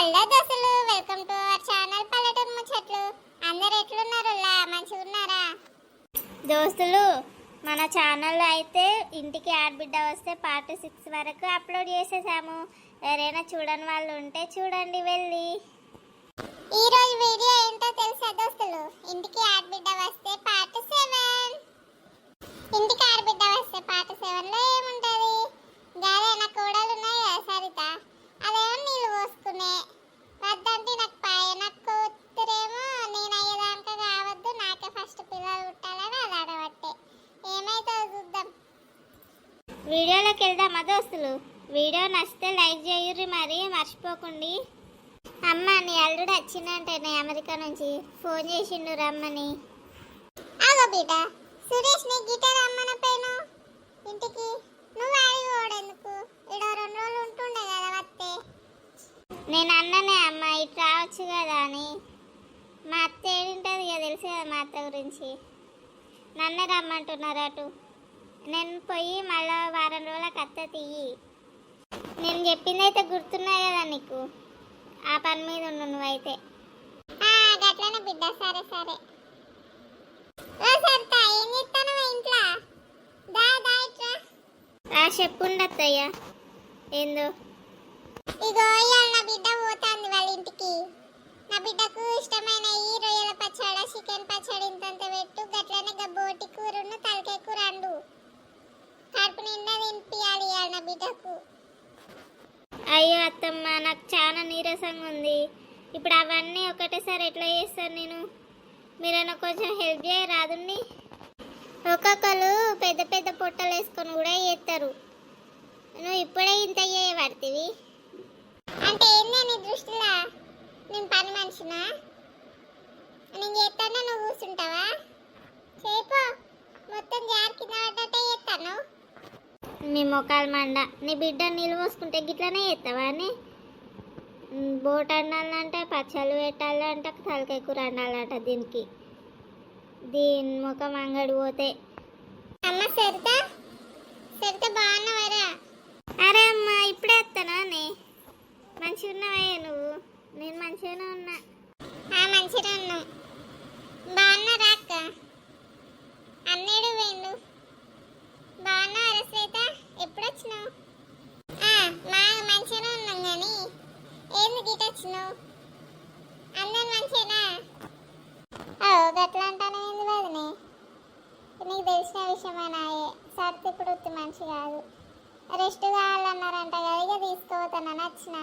Hello దోస్తులు welcome to our channel పల్లెటూరు ముచ్చట్లు. అందరు ఎట్లున్నారు? మంచిగా ఉన్నారా? దోస్తులు మన ఛానల్లో అయితే ఇంటికి ఆడబిడ్డ వస్తే పార్ట్ సిక్స్ వరకు అప్లోడ్ చేసేసాము. ఎవరైనా చూడని వాళ్ళు ఉంటే చూడండి వెళ్ళి. ఈ రోజు వీడియో ఏంటో తెలుసా దోస్తులు? ఇంటికి ఆడబిడ్డ వస్తే పార్ట్ సెవెన్ ఇంటికి ఆడబిడ్డ వస్తే పార్ట్ సెవెన్లో ఏముంటది గాదే నా కోడలు ఉన్నాయి కదా సరిత అదేమో నీళ్ళు పోసుకునే వద్దంటే నాకు పాయ నాకు కూతురేమో నేను అయ్యేదాకా కావద్దు నాకే ఫస్ట్ పిల్లలు పుట్టాలని అది అడబట్టే ఏమైతుందో చూద్దాం వీడియోలోకి వెళ్దామా దోస్తులు వీడియో నచ్చితే లైక్ చేయుర్రి మరి మర్చిపోకండి. అమ్మ నీ అల్లుడు వచ్చిందంటేనే అమెరికా నుంచి. ఫోన్ చేసిండు రమ్మని. ఆగో బిడ్డ సురేష్ నీ గిటార్ అమ్మన పేను. ఇంటికి నువ్వు ఆడిపోవడం ఎందుకు ఇడ రెండు రోజులు ఉంటుండే కదా వస్తే నేను అన్ననే అమ్మ ఇటు రావచ్చు కదా అని. మా అత్త ఏడింటది కదా తెలుసు కదా మా అత్త గురించి. నన్నే రమ్మంటున్నారు అటు. నేను పోయి మళ్ళా వారం రోజులకు అత్త తీయి నేను చెప్పింది అయితే గుర్తున్నాయి కదా నీకు? ఆ పని మీద ఉండు నువ్వైతే. ఆ గట్లనే బిడ్డ సరే సరే. సరిత ఏం చేస్తాను ఇంట్లో? దా దా ఇట్రా ఆ చెప్పుండి అత్తయ్య. ఏందో? ఇగో ఇవాళ నా బిడ్డ పోతాంది వాళ్ళ ఇంటికి. నా బిడ్డకు ఇష్టమైన ఈ రొయ్యల పచ్చడి చికెన్ పచ్చడి ఇంతంత పెట్టు. గట్లనే గా బోటి కూరను తలకాయ కూర అండు. కడుపు నిండా తినిపియాలి ఇవాళ నా బిడ్డకు. అయ్యో అత్తమ్మ నాకు చాలా నీరసంగా ఉంది. ఇప్పుడు అవన్నీ ఒకటేసారి ఎట్లా చేస్తాను నేను? మీరైనా కొంచెం హెల్ప్ చేయరాదుండి ఒక్కొక్కరు పెద్ద పెద్ద పొట్టలు వేసుకొని కూడా చేస్తారు. నువ్వు ఇప్పుడే ఇంత చేయబడుతుంది అంటే ఏంది నీ దృష్టిలో? నేను పని మనిషినా? నేను చేస్తాను నువ్వు కూర్చుంటావా? చేపో మొత్తం జారి కింద పడ్డట్టే చేస్తాను నీ మొక్కలు మండ నీ బిడ్డ నీళ్ళు పోసుకుంటే గిట్లనే చేస్తావా అని? బోట్ వండాలంటే పచ్చళ్ళు పెట్టాలంటే తలకాయ కూర వండాలంట దీనికి. దీని ముఖం అంగడి పోతే. అమ్మ సరిత సరిత బాగున్నావరా? అరే అమ్మ ఇప్పుడే వస్తానా నే మంచిగా ఉన్నావే నువ్వు? నేను మంచిగానే ఉన్నా. ఆ మంచిగా ఉన్నాం. బాగున్నారా అక్క? అన్నేడు వేండు బాగున్నావరా శ్వేత ఎప్పుడు వచ్చినావు మా మంచిగానే ఉన్నాం కానీ ఏంది గిట వచ్చినావు? అందరు మంచిగానా? ఓ గట్లా అంటానే ఏంది వదినే? నీకు తెలిసిన విషయమేనాయే సర్ది ఇప్పుడు ఉత్తి మనిషి కాదు. రెస్ట్ కావాలన్నారంట కదా ఇక వచ్చిన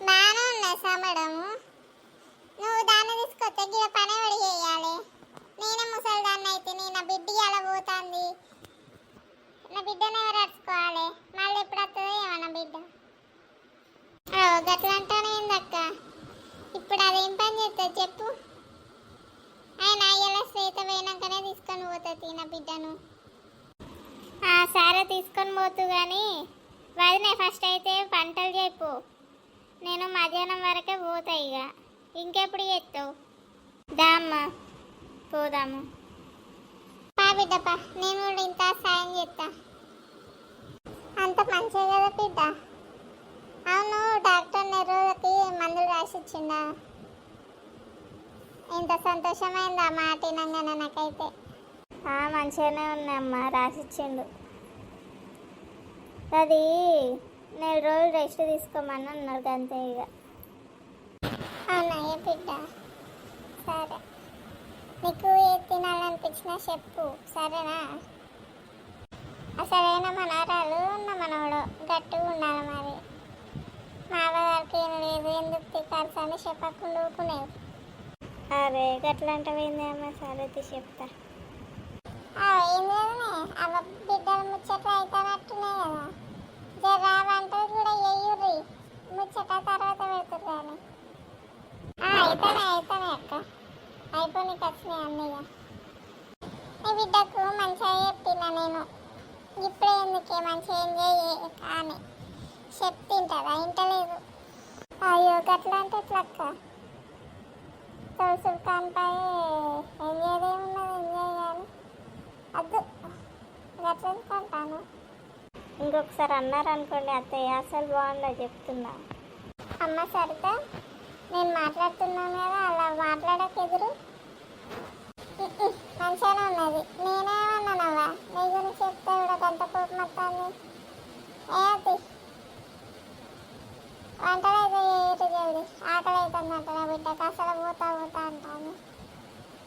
బాగానే ఉన్నా సమడము నువ్వు దాన్ని తీసుకొస్తే గిడ పని ఎవడు చేయాలి నేనే ముసలిదాన్ని అయితే నీ నా బిడ్డ అలా పోతుంది. నా బిడ్డను ఎవరు అడుచుకోవాలి మళ్ళీ ఎప్పుడు వస్తుందో ఏమో నా బిడ్డ. ఓ గట్ల అంటానే ఏందక్క? ఇప్పుడు అదేం పని చేస్తుంది చెప్పు. ఆయన అయ్యేలా శ్వేత పోయినాకనే తీసుకొని పోతుంది నా బిడ్డను. ఆ, సరే తీసుకొని పోతు కానీ వదినే ఫస్ట్ అయితే పంటలు చెప్పు. నేను మధ్యాహ్నం వరకే పోతాయి ఇక ఇంకెప్పుడు చేస్తావు దామ్మ పోదాము. పా బిడ్డపా నేను కూడా ఇంత సాయం చేస్తా. అంత మంచిగా కదా బిడ్డ. అవును డాక్టర్ నెరోజుకి మందులు రాసి ఇంత సంతోషమైంది ఆ మాట వినంగానే నాకైతే? ఆ, మంచిగానే ఉన్నాయమ్మా రాసిచ్చిండు. అది నెల రోజులు రెస్ట్ తీసుకోమని అన్నాడు అంతే ఇక అవునా బిడ్డ? సరే. తినాలనిపించినా చెప్పు. సరేనా? అసలైన మనవరాలు? ఉన్న మనవడు గట్టిగా ఉండాలి మరి. మా అవ్వగారికి ఏం లేదు ఎందుకు తిక్కాల్సి అని చెప్పకుండా ఊకునేవి అరే గట్లా అంటవేంది అమ్మ? సరే చెప్తా. ఆ, ఏం లేదనే అవ్వ బిడ్డలు ముచ్చట్లు అవుతానట్టున్నాయి కదా. జర వంటలు కూడా వేయుర్రి ముచ్చట తర్వాత పెడుతుంది కానీ అయితేనే అయితేనే అక్క. అయిపోయి వచ్చినాయి అన్నయ్య. నీ బిడ్డకు మంచిగా చెప్పిన నేను. ఇప్పుడే ఎందుకే మంచిగా ఎంజాయ్ కానీ చెప్తింటదా? ఇంటలేదు. అయ్యో గట్లా అంటే ఎట్లా అక్క తోసుడు కానిపై ఎంజాయ్ ఏమున్నది ఎంజాయ్ కానీ. అద్దు గట్ల ఇంకొకసారి అన్నారు అనుకోండి అత్తయ్య అసలు బాగుండదు చెప్తున్నా. అమ్మ సరిత నేను మాట్లాడుతున్నాను కదా అలా మాట్లాడక ఎదురు. ఉమ్మ్, మంచిగానే ఉన్నది నేనేమన్నానవ్వా నీ గురించి చెప్తే కూడా గంట కోపం వస్తుంది ఏది వంటలు అయితే ఏటు జల్ది ఆకలి అవుతుంది అంట నా బిడ్డకు. అసలు పోతా పోతా అంటాను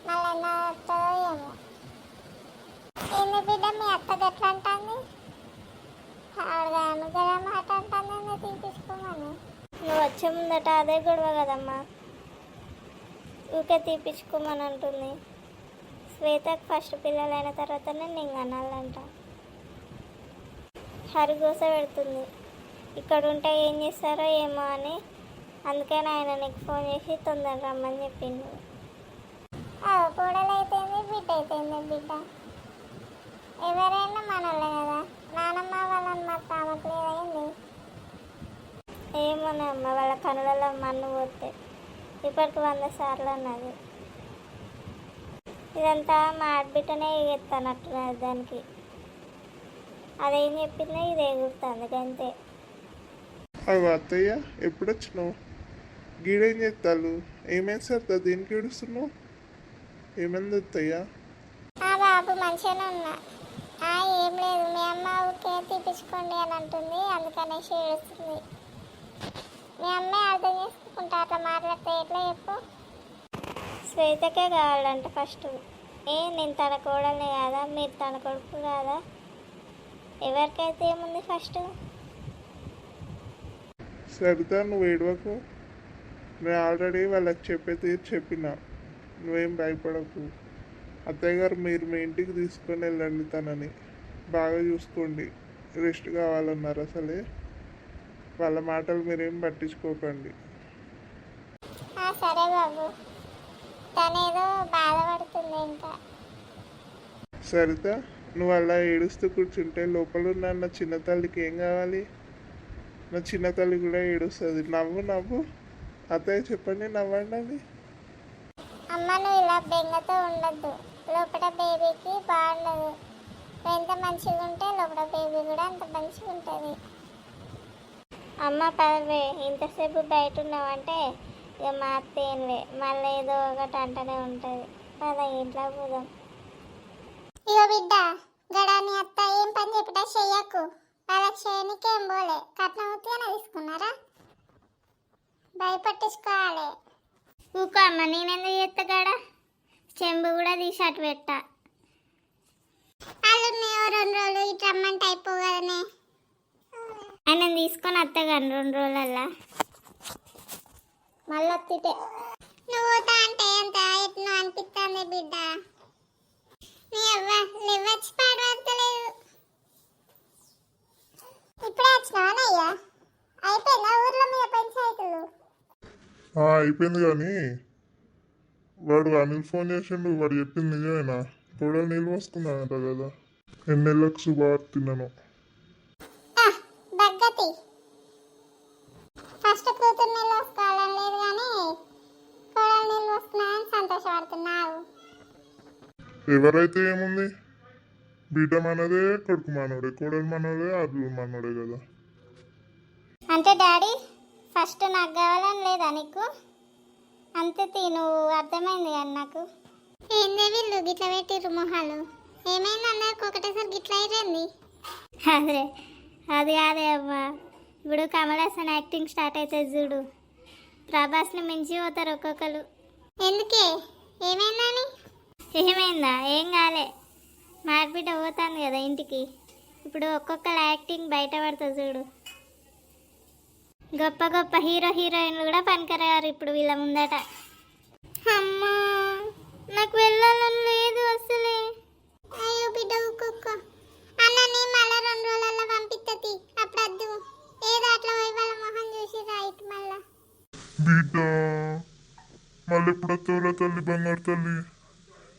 మళ్ళీ ఎన్నో వస్తుందో ఏమో. ఏంది బిడ్డ మీ అత్తది ఎట్లా అంటుంది ఆవిడ అనుగదా మాట అంటుంది తీపించుకోమని నువ్వు వచ్చే ముందట అదే గొడవ కదమ్మా. ఊకే తీపించుకోమని అంటుంది. శ్వేతకు ఫస్ట్ పిల్లలైన తర్వాతనే నేను అనాలంట. హరిగోస పెడుతుంది. ఇక్కడ ఉంటే ఏం చేస్తారో ఏమో అని అందుకని ఆయన నీకు ఫోన్ చేసి తొందర రమ్మని చెప్పిండు. ఆ కోడలు అయితేంది బిడ్డ? అయితేంది బిడ్డ ఎవరైనా మనోళ్ళే కదా. నానమ్మ వాళ్ళని మాకు కావట్లేదైంది ఏమోనే అమ్మ వాళ్ళ కనులలో మన్ను పోతే. ఇప్పటికి వంద సార్లు అన్నది. ఇదంతా మా ఆడబిడ్డనే ఎగెత్తానట్టున్నది దానికి. అదేం చెప్పిందో ఇది ఎగురుతుంది అంతే అవి అత్తయ్య ఎప్పుడు వచ్చినావు గీడేం చేస్తాను ఏమైంది సార్ దేనికి ఏడుస్తున్నావు? ఏమైంది అత్తయ్య? ఆ బాబు మంచిగానే ఉన్నా. ఆ ఏం లేదు మీ అమ్మ ఊకే తీపించుకోండి అని అంటుంది అందుకనేసి ఏడుస్తుంది. మీ అమ్మే అర్థం చేసుకుంటా అట్లా మాట్లాడితే ఎట్లా చెప్పు? శ్వేతకే కావాలంట ఫస్ట్. ఏ నేను తన కోడల్ని కాదా? మీరు తన కొడుకు కాదా? ఎవరికైతే ఏముంది ఫస్ట్? సరితా నువ్వు ఏడవకు. నేను ఆల్రెడీ వాళ్ళకి చెప్పేది చెప్పిన. నువ్వేం భయపడకు. అత్తయ్య గారు మీరు మీ ఇంటికి తీసుకొని వెళ్ళండి తనని. బాగా చూసుకోండి. రెస్ట్ కావాలన్నారు అసలే. వాళ్ళ మాటలు మీరేం పట్టించుకోకండి. సరే బాబు. తనేదో బాధపడుతుంది ఇంకా. సరిత నువ్వు అలా ఏడుస్తూ కూర్చుంటే లోపల ఉన్న నా చిన్న తల్లికి ఏం కావాలి? నా చిన్న తల్లి కూడా ఏడుస్తుంది. నవ్వు నవ్వు. అత్తయ్య చెప్పండి నవ్వండి అది అమ్మ నువ్వు ఇలా బెంగతో ఉండద్దు. లోపల బేబీకి బాగుండదు. నువ్వు ఎంత మంచిగా ఉంటే లోపల బేబీ కూడా అంత మంచిగా ఉంటుంది. అమ్మ పదవే. ఇంతసేపు బయట ఉన్నావంటే ఇక మా అత్త మళ్ళీ ఏదో ఒకటి అంటనే ఉంటుంది. పద ఇంట్లో పోదాం. ఇగో బిడ్డ గడాని అత్త ఏం పని చెప్పినా చెయ్యకు. వాళ్ళకి చేయనికి ఏం పోలే. కట్నం ఉత్తిగానే తీసుకున్నారా? భయపట్టించుకోవాలి. ఊకో అమ్మ నేనెందుకు చేస్తాగాడ చెంబు కూడా తీసి అటు పెట్టా. వాళ్ళు రెండు రోజులు ఇటు రమ్మంటే అయిపో కదనే. ఆయన తీసుకొని అత్తగాను రెండు రోజులల్లా. మళ్ళీ తిటే నువ్వు పోతా అంటే ఎంత ఎట్నో అనిపిస్తుంది బిడ్డ. నీ అవ్వ లేవచ్చి పాడవస్తలేదు ఇప్పుడే వచ్చినావనయ్యా అయిపోయిందా ఊర్లో మీద పంచాయతీలు? అయిపోయింది కానీ వాడు అనిల్ ఫోన్ చేసిండు వాడు చెప్పింది నిజమేనా? కూడా నీళ్ళు వస్తున్నానంట కదా. ఎన్ని నెలలకు ఎవరైతే ఏముంది? బిడ్డ మనదే కొడుకు మనోడే కోడలు మనోడే అల్లుడు మనోడే కదా. అంటే డాడీ ఫస్ట్ నాకు కావాలని లేదా నీకు? అంతే తీ నువ్వు అర్థమైంది కానీ నాకు. ఏందే వీళ్ళు గిట్ల పెట్టిర్రు మొహాలు? ఏమైంది అందరికి ఒకటేసారి గిట్ల అయిపోయింది. అదే అది కాదే అమ్మా. ఇప్పుడు కమల్ హాసన్ యాక్టింగ్ స్టార్ట్ అవుతుంది చూడు. ప్రభాస్ని మించి పోతారు ఒక్కొక్కరు. ఎందుకే? ఏమైందని ఏమైందా? ఏం కాలే. మాడిబిడ్డ పోతాను కదా ఇంటికి. ఇప్పుడు ఒక్కొక్కరు యాక్టింగ్ బయట పడుతుంది చూడు. గొప్ప గొప్ప హీరో హీరోయిన్లు కూడా పనికరారు ఇప్పుడు వీళ్ళ ముందట. అమ్మా నాకు వెళ్ళాలని లేదు అసలే. అయ్యో బిడ్డ ఊకొక్క అన్నని మళ్ళా రెండు రోజులలో పంపిస్తుంది అప్పుడు వద్దు. ఏదో అట్లా పోయి వాళ్ళ మొహం చూసి రైట్ మళ్ళా. బిడ్డ మళ్ళీ ఎప్పుడు తోల తల్లి బంగారు తల్లి.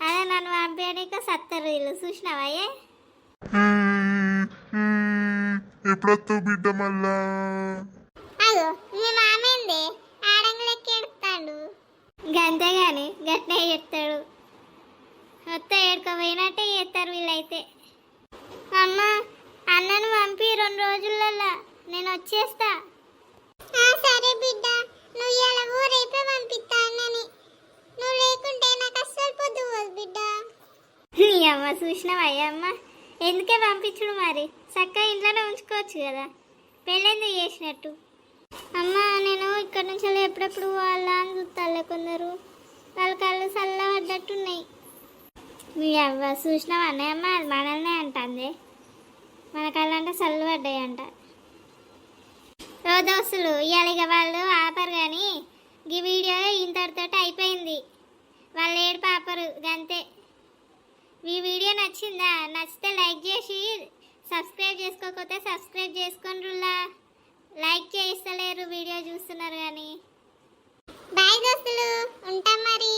అదే నన్ను పంపించడానికి సత్తరు వీళ్ళు. చూసినావా ఏ? ఎప్పుడొస్తావు బిడ్డ మళ్ళా? మీ మామేంది? ఆడంగులెక్కి ఎడుతాడు గంతే గాని గట్నే చెప్తాడు మొత్తం ఏడుకోపోయినట్టే చేస్తారు వీళ్ళైతే. అమ్మ అన్నను పంపి రెండు రోజులల్లా నేను వచ్చేస్తా. ఆ సరే బిడ్డ నువ్వు ఇలా ఊరైతే పంపిస్తా నాకు బిడ్డ. నీ అమ్మ చూసినావా అయ్యమ్మ ఎందుకే పంపించుడు మరి? చక్కగా ఇంట్లోనే ఉంచుకోవచ్చు కదా. పెళ్ళెందుకు చేసినట్టు? అమ్మ నేను ఇక్కడ నుంచి ఎప్పుడెప్పుడు వాళ్ళ అని చూస్తాలే కొందరు. వాళ్ళ కళ్ళు చల్ల పడ్డట్టున్నాయి మీ అవ్వ చూసినావా? అన్నయ్య అమ్మ అది మనల్నే అంటుంది. మన కళ్ళంటే అంటే అంట ఓ దోస్తులు ఇవాళ ఇక వాళ్ళు ఆపరు కానీ ఈ వీడియో ఇంతటితోటి అయిపోయింది వాళ్ళు ఏడు పాపరు గంతే మీ వీడియో నచ్చిందా నచ్చితే లైక్ చేసి సబ్స్క్రైబ్ చేసుకోకపోతే సబ్స్క్రైబ్ చేసుకుంటులా లైక్ చేయిస్తలేరు వీడియో చూస్తున్నారు కానీ. బాయ్ దోస్తులు ఉంటాం మరి.